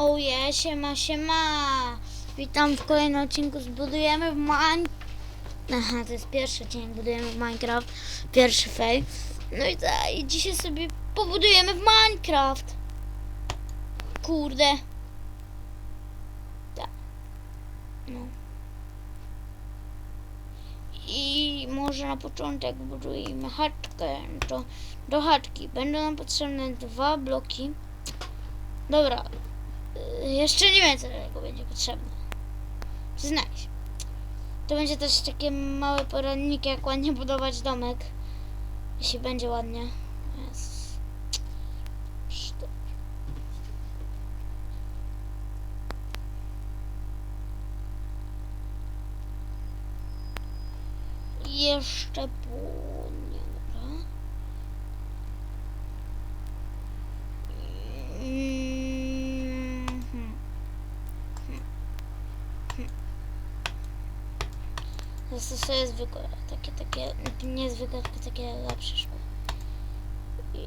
Oje, siema, siema. Witam w kolejnym odcinku Zbudujemy w Mine... Aha, to jest pierwszy dzień, budujemy w Minecraft. Pierwszy fail. No i tak, i dzisiaj sobie pobudujemy w Minecraft. Kurde. Tak. No. I może na początek budujemy chaczkę. To do chaczki będą nam potrzebne dwa bloki. Dobra. Jeszcze nie wiem, co tego będzie potrzebne. Przyznaj się. To będzie też takie małe poradniki, jak ładnie budować domek. Jeśli będzie ładnie. Jeszcze płonie, Zastosuję zwykłe, takie, takie, nie zwykłe, tylko takie lepsze szkło. I,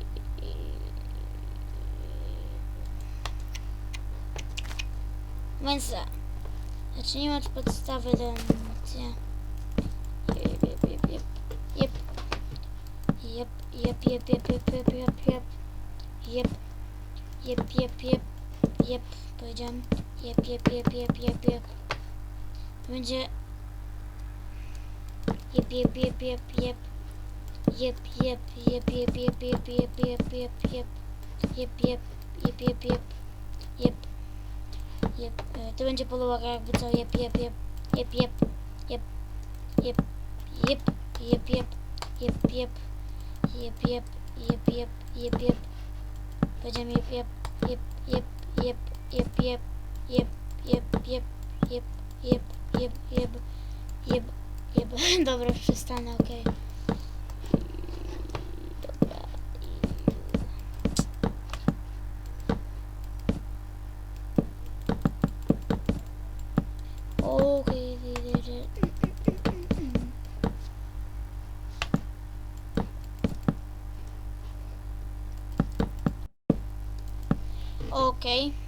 więc tak. Zacznijmy od podstawy do jep, jep. Jep, jep, jep, jep, jep, jep, jep, jep. Jep. Jep, jep, jep, jep. Powiedziałem. Jep, jep, jep, jep, jep, jep. Będzie Jep, jep, jep, jep, jep. Jep, jep, jep, jep, jep, jep, jep, jep, jep, jep. Jep, jep, jep, jep, jep. Jep. Jep. E, To będzie podłoga jakby co. Jep, jep, jep. Jep, jep. Jep. Jep. Jep. Jep, jep. Jep, jep. Jep, jep. Jep, jep. Jep, jep. Powiedziałem jep, jep. Jep, jep. Jep, jep, jep. Jep, jep, jep. Jep, jep, jep, jep. Jeb, jeb. Dobra, przestanę, okej. Okej. Okej.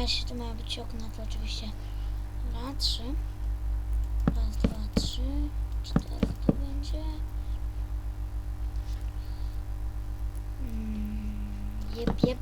Jeśli to mają być okna, to oczywiście. Dobra, trzy. Raz, dwa, trzy. Cztery to będzie. Mm, Jep, jep.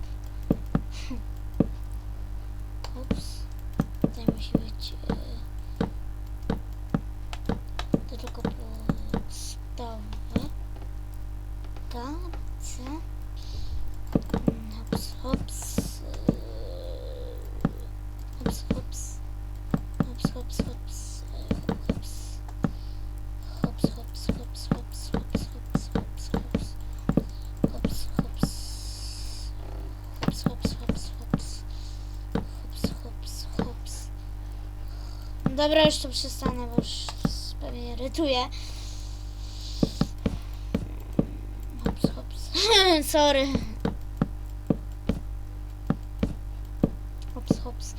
Dobra, już to przestanę, bo już pewnie irytuje. Hops, hops. Sorry. Hops, hops.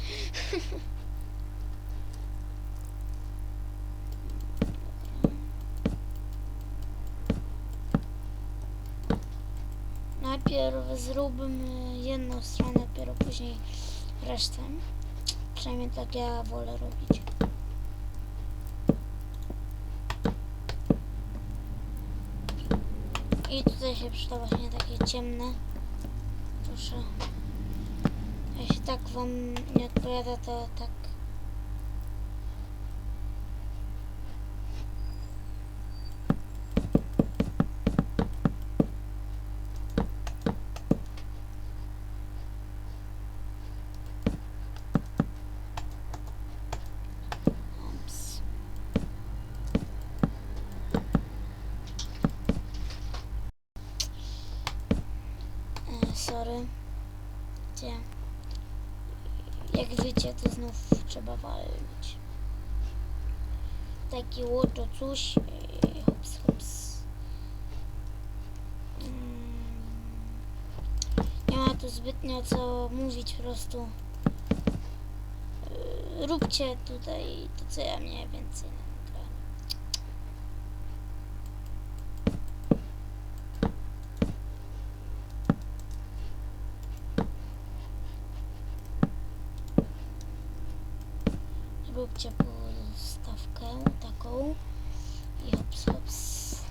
Najpierw zróbmy jedną stronę, dopiero później resztę. Przynajmniej tak ja wolę robić. Tutaj się przyda właśnie takie ciemne. Proszę. Jeśli tak wam nie odpowiada, to tak. Sorry. Gdzie? Jak wiecie, to znów trzeba walnąć. taki łoto coś. Yy, hops, hops. Mm, Nie ma tu zbytnio co mówić po prostu. Yy, Róbcie tutaj to co ja mniej więcej. Taką i hops, hops.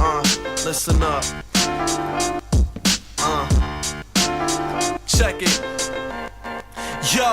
Uh, listen up. Uh, check it. Yo,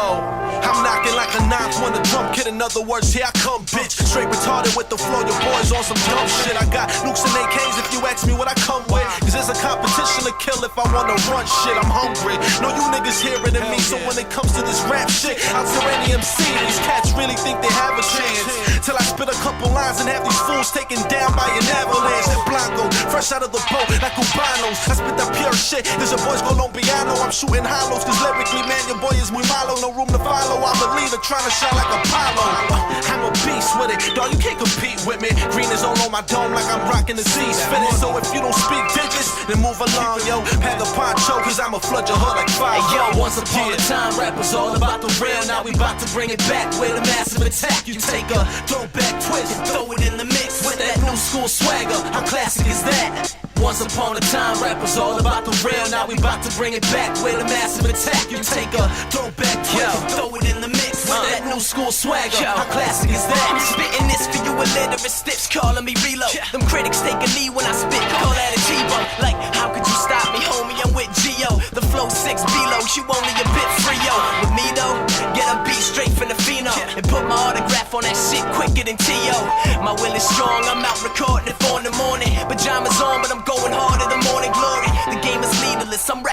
I'm knocking like a ninth when the drum kid. In other words, here I come, bitch. Straight retarded with the flow. Your boys on some dumb shit. I got nukes and AKs if you ask me what I come with. Cause there's a competition to kill if I wanna run shit. I'm hungry. No, you niggas hearing than me. So when it comes to this rap shit, I'll tell any MC. These cats really think they have a chance. Till I spit a couple lines and have these fools taken down by an avalanche. Blanco, fresh out of the boat like Cubanos. I spit that pure shit. Cause your boys Colombiano. I'm shooting hollows. Cause lyrically, man, your boy is muy malo. No room to follow. I'm a leader trying to shine like Apollo. Uh, I'm a beast with it. Dog, you can't compete with me. Green is all on my dome like I'm rocking the seas. Finish. So if you don't speak digits, then move along, yo. Pack a poncho, cause I'ma flood your hood like fire. Hey yo, once upon a time, rap was all about the real. Now we about to bring it back with a massive attack. You take a throwback twist throw it in the mix with that new school swagger. How classic is that? Once upon a time, rap was all about the real. Now we about to bring it back with a massive attack. You take a throwback and throw it in the mix with that new school swagger. How classic is that? I'm spitting this for you illiterate stiffs calling me reload. Them critics take a knee when I spit, call that a Tebow. Like, how could you stop me, homie? I'm with Geo. The flow six below, you only a bit frio. With me though, get a beat straight from the pheno and put my autograph on that shit quicker than T.O. My will is strong, I'm out recording it for in the morning. Pajamas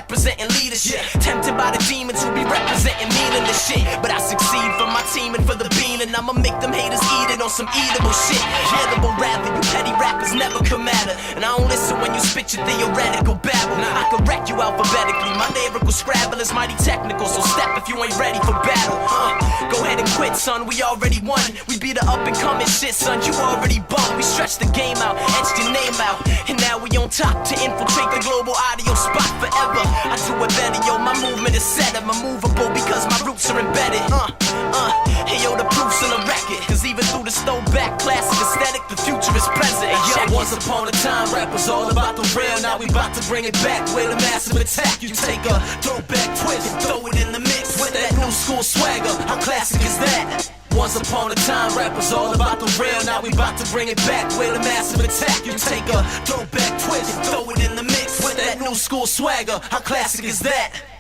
representing leadership. Tempted by the demons who be representing meaningless shit. But I succeed for my team and for the bean, and I'ma make them haters eat it on some eatable shit. Edible rather, you petty rappers never come matter. And I don't listen when you spit your theoretical babble. I can wreck you alphabetically. My lyrical scrabble is mighty technical, so step if you ain't ready for battle. Uh, go ahead and quit, son. We already won. We be the up and coming shit, son. You already bum. We stretched the game out, etched your name out, and now we on top to infiltrate the global audio spot forever. I do it better, yo. My movement is set. I'm immovable because my roots are embedded. Uh, uh. Hey, yo, the proof's in the record. Cause even through the throwback classic aesthetic, the future is present. Yo, once upon a time, rap was all about the real. Now we about to bring it back with a massive attack. You take a throwback twist and throw it in the mix with that new school swagger. How classic is that? Once upon a time, rap was all about the real. Now we about to bring it back with a massive attack. You take a throwback twist and throw it in the mix with that new school swagger. How classic is that?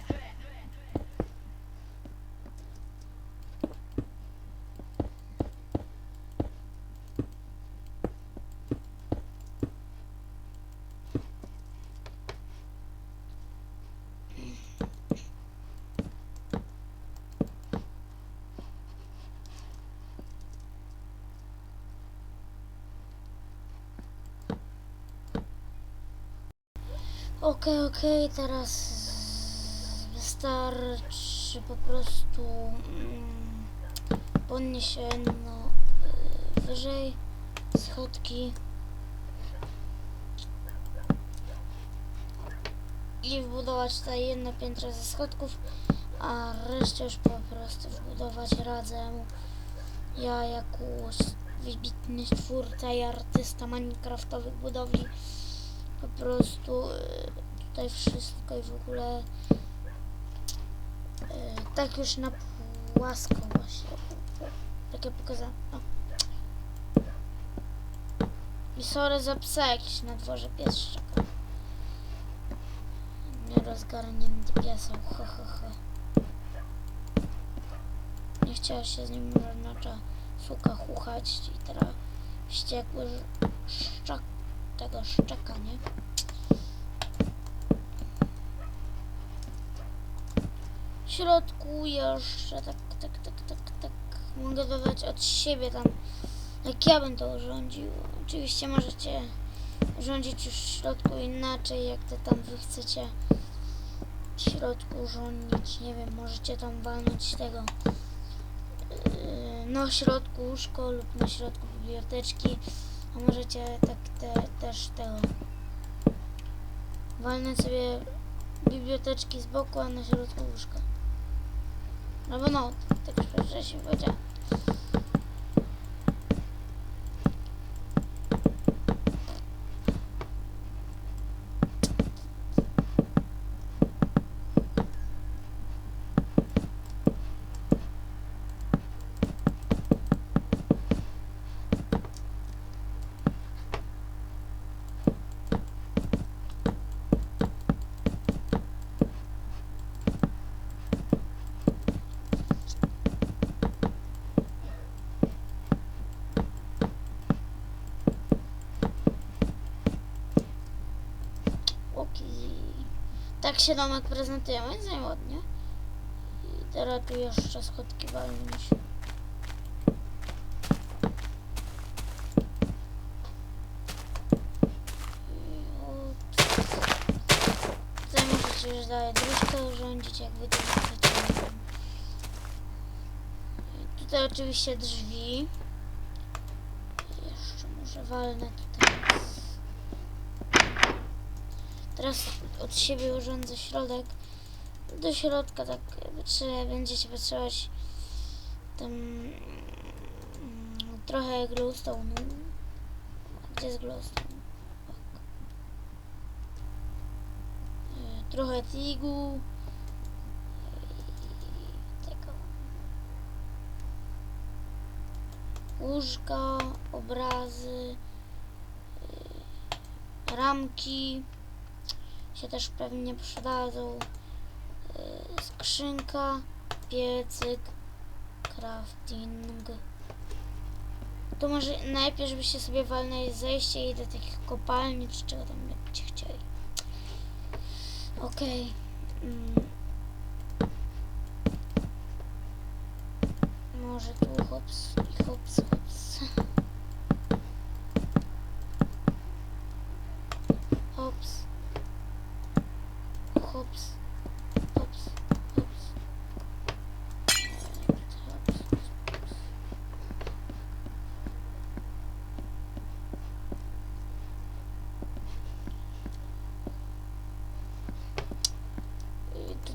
Okej, okej, teraz wystarczy po prostu mm, podnieść się no, wyżej schodki i wbudować tutaj jedno piętro ze schodków, a resztę już po prostu wbudować razem. Ja jako wybitny twórca i artysta minecraftowych budowli po prostu y, tutaj wszystko i w ogóle y, tak już na płasko właśnie. Tak jak pokazałem o. i sorry za psa jakiś na dworze pies szczeka nierozgarnięty pieseł he he he. Nie chciała się z nim żadna suka chuchać i teraz wściekły szczak tego szczeka, nie? W środku jeszcze tak, tak, tak, tak, tak mogę dodać od siebie tam jak ja bym to urządził. Oczywiście możecie rządzić już w środku inaczej, jak to tam wy chcecie w środku rządzić. Nie wiem, możecie tam walnąć tego yy, na środku łóżko lub na środku biblioteczki, a możecie tak te, też tego walnąć sobie biblioteczki z boku, a na środku łóżka. Albo no, tak już wcześniej powiedziałem. Tak się domek prezentuje, moim zdaniem ładnie. I teraz tu jeszcze schodki. I ups. Tutaj możecie już dalej dróżkę urządzić, jak wy Tutaj oczywiście drzwi. Jeszcze może walnę tutaj. Teraz od siebie urządzę środek. Do środka tak będziecie potrzebować tam mm, trochę glowstone. Gdzie jest glowstone? Tak. E, Trochę tigu. Łóżka, obrazy, e, ramki się też pewnie przydadzą. Yy, Skrzynka, piecyk, crafting. To może najpierw, żebyście sobie walnęli zejście i do takich kopalni, czy czego tam będziecie chcieli. Okej. Mm. Może tu hops i hops. Hops.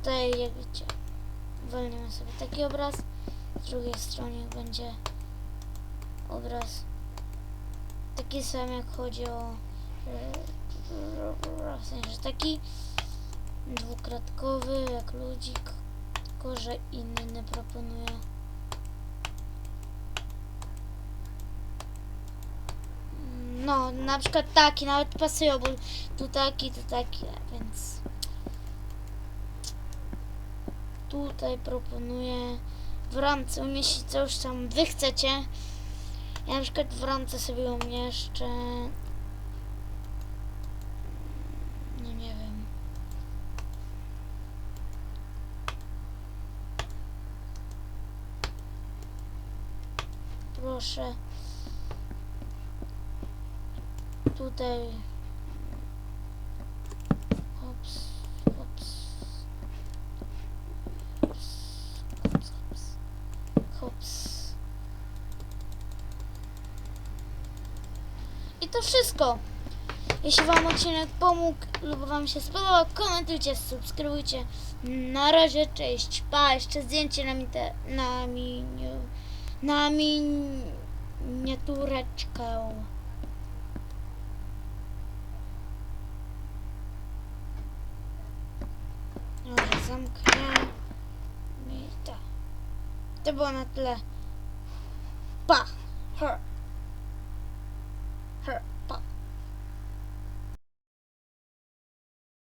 Tutaj, jak widzicie, walniemy sobie taki obraz. Z drugiej stronie będzie obraz taki sam, jak chodzi o e, w sensie taki dwukratkowy jak ludzik, tylko że inny proponuję. No, na przykład taki, nawet pasują, bo tu taki, tu taki, więc tutaj proponuję w ramce umieścić co już tam wy chcecie. Ja na przykład w ramce sobie umieszczę no nie wiem. Proszę. Tutaj. Wszystko. Jeśli Wam odcinek pomógł lub Wam się spodobał, komentujcie, subskrybujcie. Na razie, cześć, pa, jeszcze zdjęcie na, mite, na, miniu, na miniatureczkę. Dobra, zamknę. I tak. To było na tyle. Pa! Her.